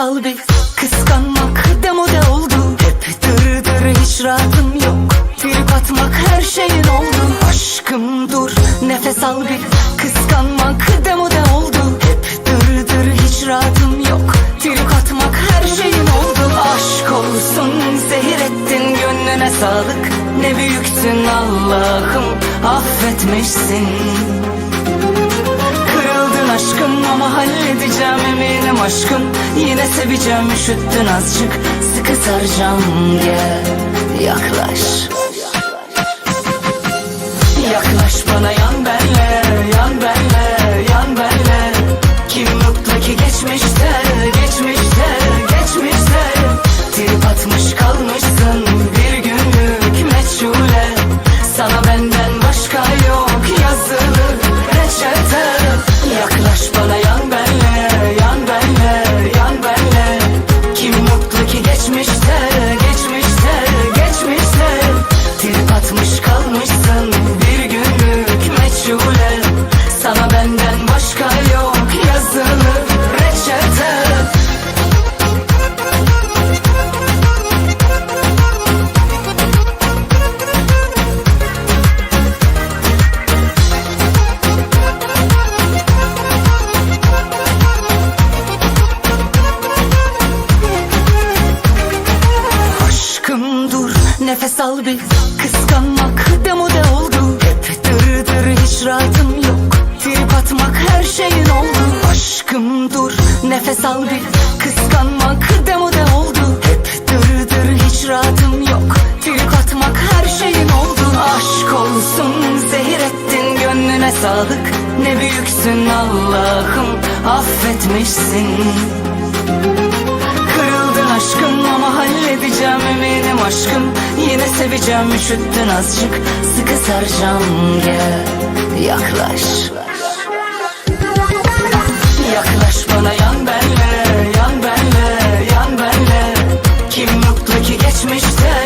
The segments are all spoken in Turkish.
al bir Kıskanmak demode oldu. Hep dır dır hiç rahatım yok. Trip atmak her şeyin oldu. Aşkım dur. Nefes al bir Kıskanmak demode oldu. Hep dır dır hiç rahatım yok. Trip atmak her şeyin oldu. Aşk olsun zehir ettin gönlüne sağlık. Ne büyüksün Allah'ım. Affetmişsin. Kırıldın aşkım ama halledeceğim aşkım Yine seveceğim üşüttün azıcık. Sıkı saracağım gel nefes al bir Kıskanmak demode oldu? Hep dır dır hiç rahatım yok. Trip atmak her şeyin oldu. Aşkım dur nefes al bir Kıskanmak demode oldu? Hep dır dır hiç rahatım yok. Trip atmak her şeyin oldu. Aşk olsun zehir ettin gönlüne sağlık Ne büyüksün Allah'ım affetmişsin. Kırıldın aşkım ama halledeceğim eminim aşkım. Yine seveceğim üşüttün azıcık. Sıkı saracağım gel. Yaklaş. Yaklaş bana yan benle yan benle yan benle. Kim mutlu ki geçmişte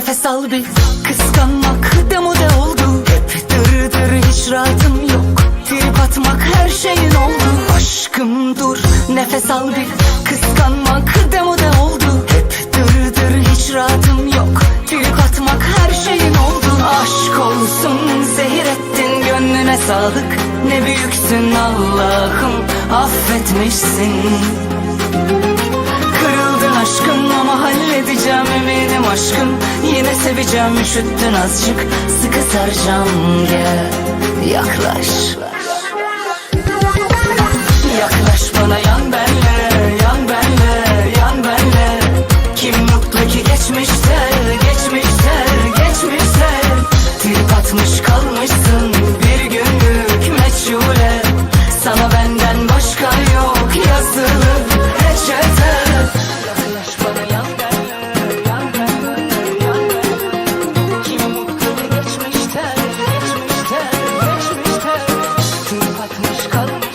nefes al bir. Kıskanmak demode oldu. Hep dır dır hiç rahatım yok. Trip atmak her şeyin oldu. Aşkım dur. Nefes al bir. Kıskanmak demode oldu. Hep dır dır hiç rahatım yok. Trip atmak her şeyin oldu. Aşk olsun zehir ettin gönlüne sağlık. Ne büyüksün Allah'ım affetmişsin şaşkın ama halledeceğim eminim aşkım. Yine seveceğim üşüttün azıcık. Sıkı saracağım gel. Yaklaş. Yaklaş bana yan benle yan benle yan benle. Kim mutlu ki geçmişte geçmişte geçmişte? Trip atmış kalmışsın bir günlük meçhule. Sana ben yalnız kalma